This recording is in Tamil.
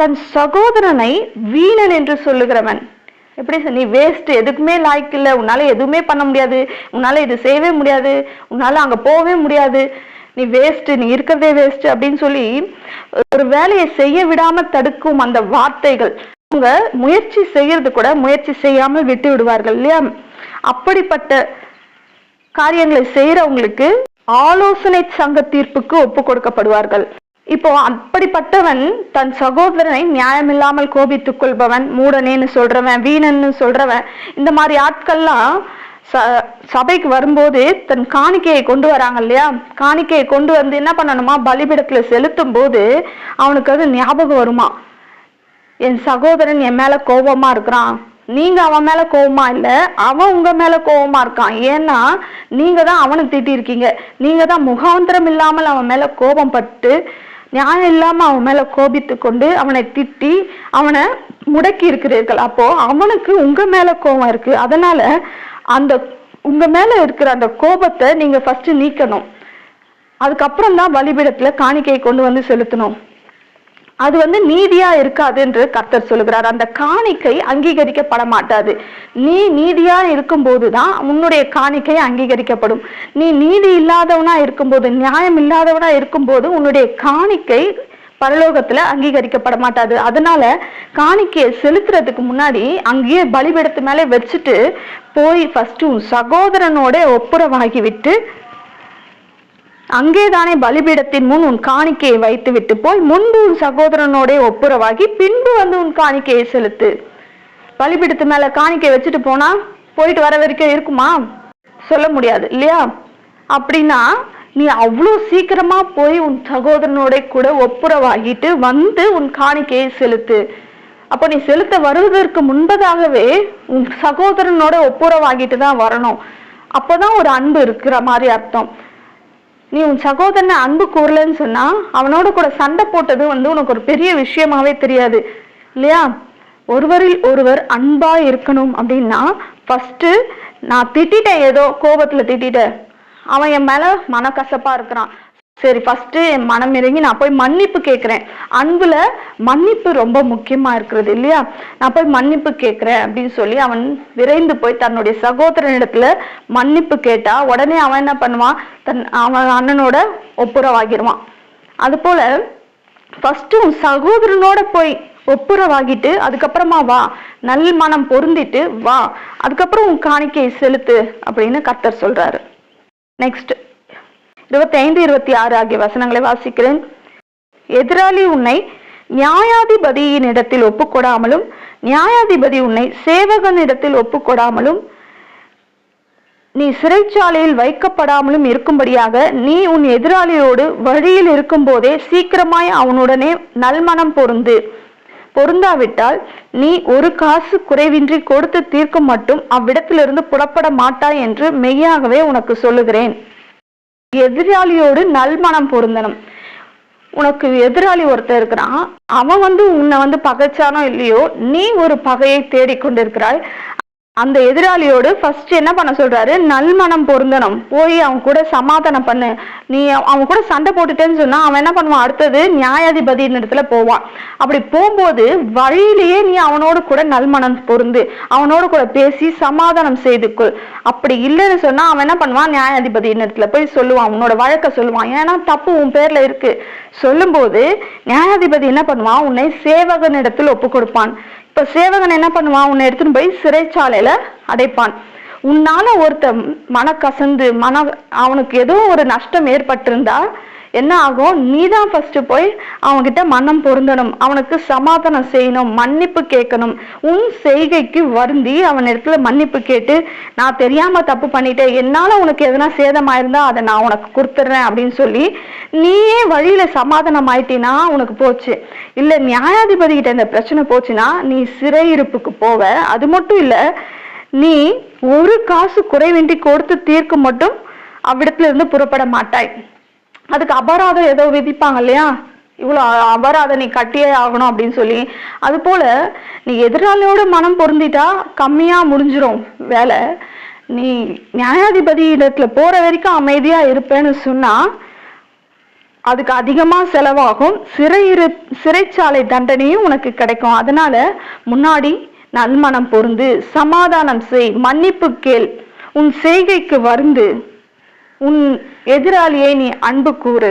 தன் சகோதரனை வீணன் என்று சொல்லுகிறவன். எப்படி நீ வேஸ்ட் எதுக்குமே லாய்க்கு இல்லை. உன்னால எதுவுமே பண்ண முடியாது. உன்னால இது செய்யவே முடியாது. உன்னால அங்க போகவே முடியாது. நீ வேஸ்ட் நீ இருக்கிறதே வேஸ்ட் அப்படின்னு சொல்லி ஒரு வேலையை செய்ய விடாம தடுக்கும் அந்த வார்த்தைகள். அவங்க முயற்சி செய்யறது கூட முயற்சி செய்யாமல் விட்டு விடுவார்கள் இல்லையா? அப்படிப்பட்ட காரியங்களை செய்யறவங்களுக்கு ஆலோசனை சங்க தீர்ப்புக்கு ஒப்பு கொடுக்கப்படுவார்கள். இப்போ அப்படிப்பட்டவன் தன் சகோதரனை நியாயமில்லாமல் கோபித்துக் கொள்பவன் மூடனேன்னு சொல்றவன் வீணன்னு சொல்றவன் இந்த மாதிரி ஆட்கள்லாம் ச- சபைக்கு வரும்போது தன் காணிக்கையை கொண்டு வராங்க இல்லையா? காணிக்கையை கொண்டு வந்து என்ன பண்ணணுமா? பலிபிடத்துல செலுத்தும் போது அவனுக்கு அது ஞாபகம் வருமா? என் சகோதரன் என் மேல கோபமா இருக்கிறான். நீங்க அவன் மேல கோபமா இல்ல அவன் உங்க மேல கோபமா இருக்கான். ஏன்னா நீங்க தான் அவனை திட்டிருக்கீங்க. நீங்க தான் முகாந்திரம் இல்லாமல் அவன் மேல கோபம் பட்டு நியாயம் இல்லாம அவன் மேல கோபித்து கொண்டு அவனை திட்டி அவனை முடக்கி இருக்கிறீர்கள். அப்போ அவனுக்கு உங்க மேல கோபம் இருக்கு. அதனால அந்த உங்க மேல இருக்கிற அந்த கோபத்தை நீங்க ஃபர்ஸ்ட் நீக்கணும். அதுக்கப்புறம் தான் பலிபீடத்துல காணிக்கையை கொண்டு வந்து செலுத்தணும். அது வந்து நீதியா இருக்காது என்று கர்த்தர் சொல்லுகிறார். அந்த காணிக்கை அங்கீகரிக்கப்பட மாட்டாது நீ நீதியா இருக்கும்போது தான் உன்னுடைய காணிக்கை அங்கீகரிக்கப்படும். நீ நீதி இல்லாதவனா இருக்கும்போது நியாயம் இல்லாதவனா இருக்கும்போது உன்னுடைய காணிக்கை பரலோகத்துல அங்கீகரிக்கப்பட மாட்டாது அதனால காணிக்கையை செலுத்துறதுக்கு முன்னாடி அங்கேயே பலிபெடுத்து மேலே வச்சுட்டு போய் ஃபர்ஸ்ட் உன் சகோதரனோட ஒப்புரவாகி விட்டு அங்கேதானே பலிபீடத்தின் முன் உன் காணிக்கையை வைத்து விட்டு போய் முன்பு உன் சகோதரனோட ஒப்புரவாகி பின்பு வந்து உன் காணிக்கையை செலுத்து. பலிபீடத்து மேல காணிக்கை வச்சுட்டு போனா போயிட்டு வர வரைக்கும் இருக்குமா? சொல்ல முடியாது இல்லையா? அப்படின்னா நீ அவ்வளோ சீக்கிரமா போய் உன் சகோதரனோட கூட ஒப்புரவாகிட்டு வந்து உன் காணிக்கையை செலுத்து. அப்போ நீ செலுத்த வருவதற்கு முன்பதாகவே உன் சகோதரனோட ஒப்புரவாகிட்டு தான் வரணும். அப்பதான் ஒரு அன்பு இருக்கிற மாதிரி அர்த்தம். நீ உன் சகோதரனை அன்பு கூறலன்னு சொன்னா அவனோட கூட சண்டை போட்டது வந்து உனக்கு ஒரு பெரிய விஷயமாவே தெரியாது. இல்லையா? ஒருவரில் ஒருவர் அன்பா இருக்கணும் அப்படின்னா ஃபர்ஸ்ட் நான் திட்டிட்டேன் ஏதோ கோபத்துல திட்டிட்டேன். அவன் என் மேல மனக்கசப்பா இருக்கிறான். சரி ஃபஸ்ட்டு என் மனம் இறங்கி நான் போய் மன்னிப்பு கேட்குறேன். அன்பில் மன்னிப்பு ரொம்ப முக்கியமாக இருக்கிறது இல்லையா? நான் போய் மன்னிப்பு கேட்குறேன் அப்படின்னு சொல்லி அவன் விரைந்து போய் தன்னுடைய சகோதரனிடத்தில் மன்னிப்பு கேட்டால் உடனே அவன் என்ன பண்ணுவான்? தன் அவன் அண்ணனோட ஒப்புரவாகிடுவான் அதுபோல் ஃபஸ்ட்டு உன் சகோதரனோட போய் ஒப்புரவாகிட்டு அதுக்கப்புறமா வா. நல் மனம் பொருந்திட்டு வா. அதுக்கப்புறம் உன் காணிக்கையை செலுத்து அப்படின்னு கர்த்தர் சொல்கிறாரு நெக்ஸ்ட் இருபத்தி ஐந்து இருபத்தி ஆறு ஆகிய வசனங்களை வாசிக்கிறேன். எதிராளி உன்னை நியாயாதிபதியின் இடத்தில் ஒப்புக்கொடாமலும் நியாயாதிபதி உன்னை சேவகனிடத்தில் ஒப்புக்கொடாமலும் நீ சிறைச்சாலையில் வைக்கப்படாமலும் இருக்கும்படியாக நீ உன் எதிராளியோடு வழியில் இருக்கும்போதே சீக்கிரமாய் அவனுடனே நல்மனம் பொருந்து. பொருந்தாவிட்டால் நீ ஒரு காசு குறைவின்றி கொடுத்து தீர்க்கும் மட்டும் அவ்விடத்திலிருந்து புறப்பட மாட்டாய் என்று மெய்யாகவே உனக்கு சொல்லுகிறேன். எதிராளியோடு நல்மனம் பொருந்தணும். உனக்கு எதிராளி ஒருத்தர் இருக்கிறான். அவன் வந்து உன்னை வந்து பகைச்சானோ இல்லையோ நீ ஒரு பகையை தேடிக்கொண்டிருக்கிறாய். அந்த எதிராளியோடு ஃபர்ஸ்ட் என்ன பண்ண சொல்றாரு? நல்மனம் பொருந்தணும். போய் அவன் கூட சமாதானம் பண்ணு. நீ அவன் கூட சண்டை போட்டுட்டேன்னு சொன்னா அவன் என்ன பண்ணுவான்? அடுத்தது நியாயாதிபதியின் இடத்துல போவான். அப்படி போகும்போது வழியிலேயே நீ அவனோடு கூட நல்மனம் பொருந்து. அவனோடு கூட பேசி சமாதானம் செய்து கொள். அப்படி இல்லைன்னு சொன்னா அவன் என்ன பண்ணுவான்? நியாயாதிபதியின் இடத்துல போய் சொல்லுவான். உன்னோட வழக்க சொல்லுவான். ஏன்னா தப்பு உன் பேர்ல இருக்கு. சொல்லும்போது நியாயாதிபதி என்ன பண்ணுவான்? உன்னை சேவகன் இடத்தில் ஒப்பு கொடுப்பான் இப்ப சேவகன் என்ன பண்ணுவான்? உன்னை எடுத்துன்னு போய் சிறைச்சாலையில அடைப்பான். உன்னால ஒருத்தன் மனக்கசந்து மன அவனுக்கு ஏதோ ஒரு நஷ்டம் ஏற்பட்டிருந்தா என்ன ஆகும்? நீ தான் ஃபர்ஸ்ட் போய் அவன்கிட்ட மனம் பொருந்தணும். அவனுக்கு சமாதானம் செய்யணும். மன்னிப்பு கேட்கணும். உன் செய்கைக்கு வருந்தி அவன் இடத்துல மன்னிப்பு கேட்டு நான் தெரியாம தப்பு பண்ணிட்டேன். என்னால உனக்கு எதனா சேதமாயிருந்தா அதை நான் உனக்கு கொடுத்துட்றேன் அப்படின்னு சொல்லி நீயே வழியில சமாதானம் ஆயிட்டினா உனக்கு போச்சு. இல்ல நியாயாதிபதி கிட்ட இந்த பிரச்சனை போச்சுன்னா நீ சிறையிருப்புக்கு போவ. அது மட்டும் இல்ல நீ ஒரு காசு குறைவின்றி கொடுத்து தீர்க்க மட்டும் அவ்விடத்துல இருந்து புறப்பட மாட்டாய். அதுக்கு அபராதம் ஏதோ விதிப்பாங்க இல்லையா? இவ்வளோ அபராதம் நீ கட்டியே ஆகணும் அப்படின்னு சொல்லி. அது போல் நீ எதிராளியோட மனம் பொருந்திட்டா கம்மியாக முடிஞ்சிடும் வேலை. நீ நியாயாதிபதி இடத்துல போகிற வரைக்கும் அமைதியாக இருப்பேன்னு சொன்னால் அதுக்கு அதிகமாக செலவாகும். சிறையிரு சிறைச்சாலை தண்டனையும் உனக்கு கிடைக்கும். அதனால முன்னாடி நன்மனம் பொருந்து சமாதானம் செய் மன்னிப்பு கேள். உன் செய்கைக்கு வருந்து. உன் எதிராளியை நீ அன்பு கூறு.